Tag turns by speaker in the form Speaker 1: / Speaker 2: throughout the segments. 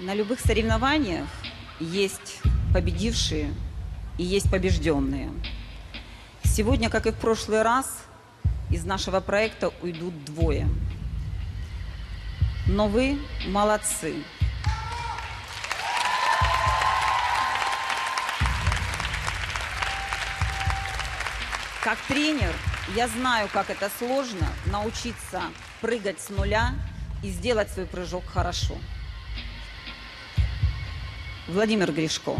Speaker 1: На любых соревнованиях есть победившие и есть побежденные. Сегодня, как и в прошлый раз, из нашего проекта уйдут двое. Но вы молодцы. Как тренер, я знаю, как это сложно научиться прыгать с нуля и сделать свой прыжок хорошо. Владимир Гришко,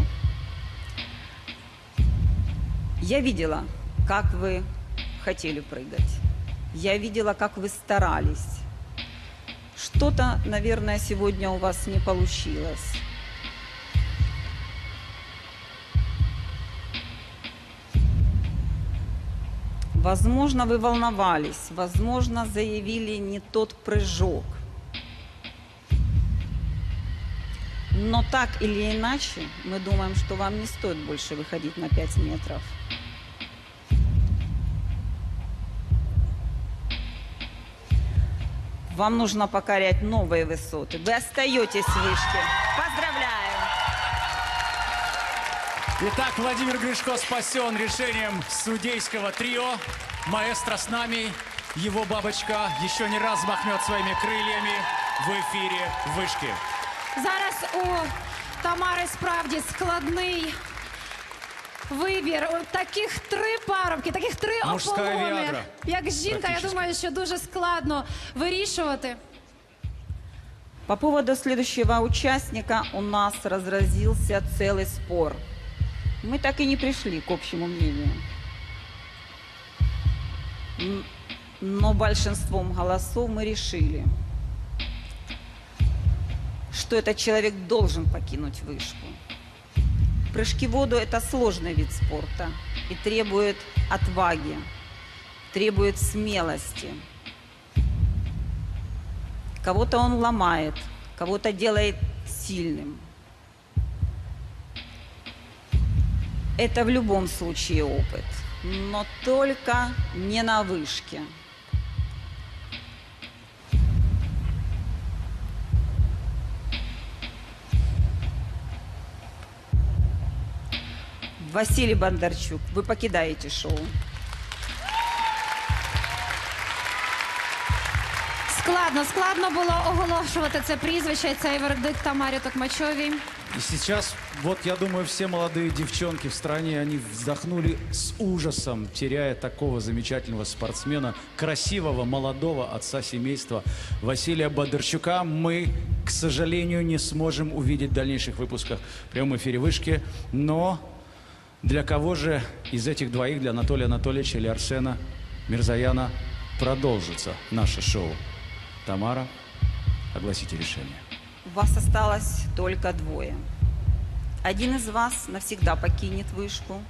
Speaker 1: я видела, как вы хотели прыгать. Я видела, как вы старались. Что-то, наверное, сегодня у вас не получилось. Возможно, вы волновались, возможно, заявили не тот прыжок. Но так или иначе, мы думаем, что вам не стоит больше выходить на 5 метров. Вам нужно покорять новые высоты. Вы остаетесь в вышке. Поздравляю!
Speaker 2: Итак, Владимир Гришко спасен решением судейского трио. Маэстро с нами. Его бабочка еще не раз махнет своими крыльями в эфире вышки.
Speaker 3: Зараз у Тамари справді складний вибір. От Таких три парубки, таких три
Speaker 2: Мужська
Speaker 3: ополони.
Speaker 2: Віагра.
Speaker 3: Як жінка, я
Speaker 2: Практично.
Speaker 3: думаю, що дуже складно вирішувати.
Speaker 1: По поводу следующего участника у нас разразился целый спор. Мы так и не пришли к общему мнению. М, Но большинством голосов мы решили, что этот человек должен покинуть вышку. Прыжки в воду – это сложный вид спорта и требует отваги, требует смелости. Кого-то он ломает, кого-то делает сильным. Это в любом случае опыт, но только не на вышке. Василий Бондарчук, вы покидаете шоу.
Speaker 3: Складно, складно було оголошувати це прізвище, цей вердикт Тамарі Токмачовій.
Speaker 4: И сейчас, вот я думаю, все молодые девчонки в стране, они вздохнули с ужасом, теряя такого замечательного спортсмена, красивого, молодого отца семейства Василия Бондарчука. Мы, к сожалению, не сможем увидеть в дальнейших выпусках в прямом эфире «Вышки». Но для кого же из этих двоих, для Анатолия Анатольевича или Арсена Мирзаяна, продолжится наше шоу? Тамара, огласите решение.
Speaker 1: У вас осталось только двое. Один из вас навсегда покинет вышку,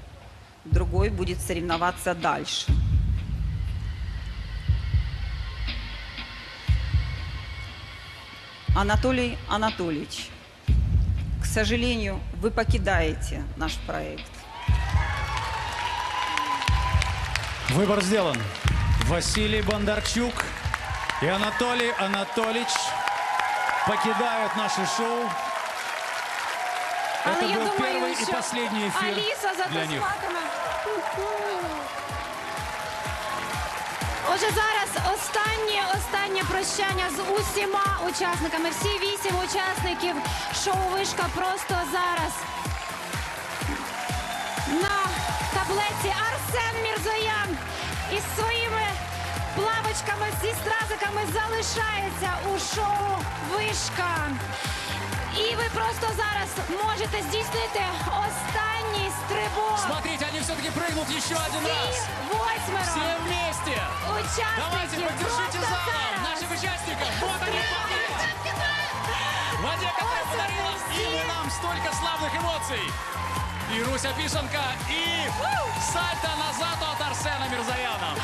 Speaker 1: другой будет соревноваться дальше. Анатолий Анатольевич, к сожалению, вы покидаете наш проект.
Speaker 4: Выбор сделан. Василий Бондарчук и Анатолий Анатольевич покидают наше шоу.
Speaker 3: Але
Speaker 4: Это
Speaker 3: я
Speaker 4: был
Speaker 3: думаю,
Speaker 4: первый и
Speaker 3: що
Speaker 4: последний эфир
Speaker 3: Аліса
Speaker 4: для них.
Speaker 3: затискатиме. Отже, зараз останнє останнє прощання з усіма учасниками. Всі вісім учасників шоу Вишка просто зараз із своїми плавочками зі стразиками залишається у шоу Вишка. І ви просто зараз можете здійснити останній стрибок.
Speaker 2: Смотрите, они все-таки прыгнут еще один
Speaker 3: Всі
Speaker 2: раз.
Speaker 3: восьмеро
Speaker 2: Все вместе. Давайте,
Speaker 3: учасників
Speaker 2: поддержите
Speaker 3: просто
Speaker 2: зала
Speaker 3: зараз.
Speaker 2: наших участников. Вот они, падают. Воде, которая
Speaker 3: Ось
Speaker 2: подарила
Speaker 3: вони всі.
Speaker 2: им и нам столько славных эмоций. И Руся Пишенко, и сальто назад от Арсена Мирзаяна.